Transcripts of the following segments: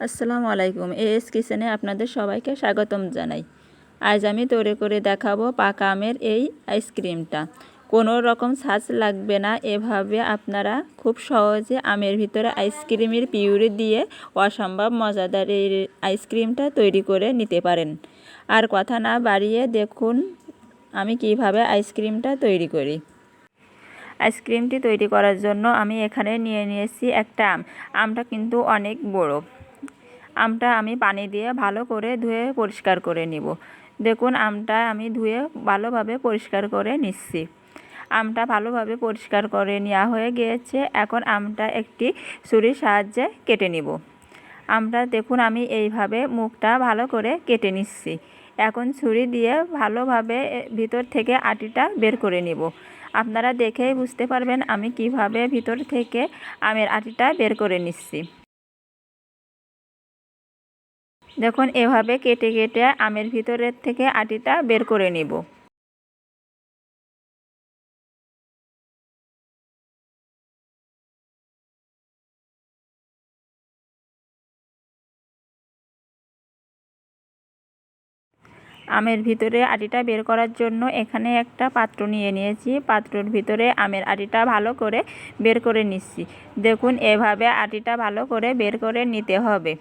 আসসালামু আলাইকুম এস কিচেনে আপনাদের সবাইকে স্বাগতম জানাই। আজ আমি তৈরি করে দেখাবো পাকা আমের এই আইসক্রিমটা। কোনো রকম ছাঁচ লাগবে না, এভাবে আপনারা খুব সহজে আমের ভিতরে আইসক্রিমের পিউরি দিয়ে অসম্ভব মজাদার এই আইসক্রিমটা তৈরি করে নিতে পারেন। আর কথা না বাড়িয়ে দেখুন আমি কীভাবে আইসক্রিমটা তৈরি করি। আইসক্রিমটি তৈরি করার জন্য আমি এখানে নিয়ে নিয়েছি একটা আম। আমটা কিন্তু অনেক বড়। আমটা আমি পানি দিয়ে ভালো করে ধুয়ে পরিষ্কার করে নিব। দেখুন, আমটা আমি ধুয়ে ভালোভাবে পরিষ্কার করে নিচ্ছি। আমটা ভালোভাবে পরিষ্কার করে নেওয়া হয়ে গিয়েছে। এখন আমটা একটি ছুরির সাহায্যে কেটে নিব। আমটা দেখুন, আমি এইভাবে মুখটা ভালো করে কেটে নিচ্ছি। এখন ছুরি দিয়ে ভালোভাবে ভিতর থেকে আটিটা বের করে নিব। আপনারা দেখেই বুঝতে পারবেন আমি কীভাবে ভিতর থেকে আমের আটিটা বের করে নিচ্ছি। দেখুন, এভাবে কেটে কেটে আমের ভিতরের থেকে আটিটা বের করে নিব। আমের ভিতরে আটিটা বের করার জন্য এখানে একটা পাত্র নিয়ে নিয়েছি। পাত্রর ভিতরে আমের আটিটা ভালো করে বের করে নিচ্ছি। দেখুন, এভাবে আটিটা ভালো করে বের করে নিতে হবে।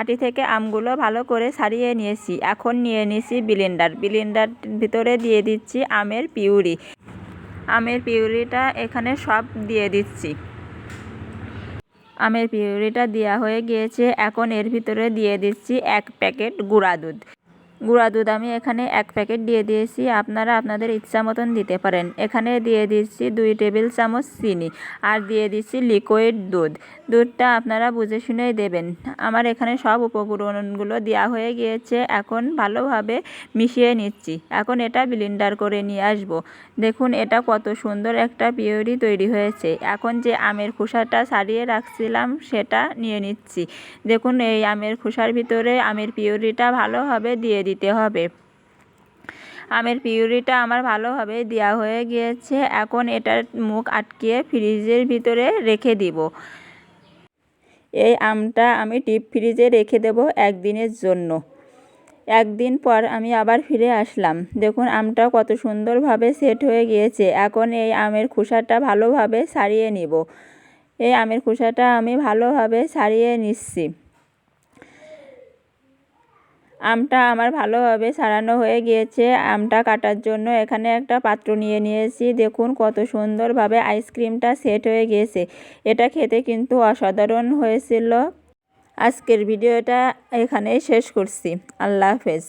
আটি থেকে আমগুলো ভালো করে সারিয়ে নিয়েছি। এখন নিয়ে নিয়েছি বিলিন্ডার বিলিন্ডার ভিতরে দিয়ে দিচ্ছি আমের পিউরি। আমের পিউরিটা এখানে সব দিয়ে দিচ্ছি। আমের পিউরিটা দেওয়া হয়ে গিয়েছে। এখন এর ভিতরে দিয়ে দিচ্ছি এক প্যাকেট গুঁড়া দুধ। গুঁড়া দুধ আমি এখানে এক প্যাকেট দিয়ে দিয়েছি। আপনারা আপনাদের ইচ্ছা মতন দিতে পারেন। এখানে দিয়ে দিচ্ছি দুই টেবিল চামচ চিনি আর দিয়ে দিচ্ছি লিকুইড দুধ। দুধটা আপনারা বুঝে শুনেই দেবেন। আমার এখানে সব উপকরণগুলো দেওয়া হয়ে গিয়েছে। এখন ভালোভাবে মিশিয়ে নিচ্ছি। এখন এটা ব্লিন্ডার করে নিয়ে আসব। দেখুন, এটা কত সুন্দর একটা পিউরি তৈরি হয়েছে। এখন যে আমের খোসাটা ছাড়িয়ে রাখছিলাম, সেটা নিয়ে নিচ্ছি। দেখুন, এই আমের খোসার ভিতরে আমের পিউরিটা ভালোভাবে দিয়ে দিতে হবে। আমের পিউরিটা আমার ভালোভাবে দেওয়া হয়ে গিয়েছে। এখন এটার মুখ আটকিয়ে ফ্রিজের ভিতরে রেখে দিব। এই আমটা আমি ডিপ ফ্রিজে রেখে দেব একদিনের জন্য। একদিন পর আমি আবার ফিরে আসলাম। দেখুন, আমটা কত সুন্দরভাবে সেট হয়ে গিয়েছে। এখন এই আমের খোসাটা ভালোভাবে ছাড়িয়ে নিব। এই আমের খোসাটা আমি ভালোভাবে ছাড়িয়ে নিচ্ছি। আমটা আমার ভালোভাবে সারানো হয়ে গিয়েছে। আমটা কাটার জন্য এখানে একটা পাত্র নিয়ে নিয়েছি। দেখুন কত সুন্দরভাবে আইসক্রিমটা সেট হয়ে গিয়েছে। এটা খেতে কিন্তু অসাধারণ হয়েছিল। আজকের ভিডিওটা এখানেই শেষ করছি। আল্লাহ হাফেজ।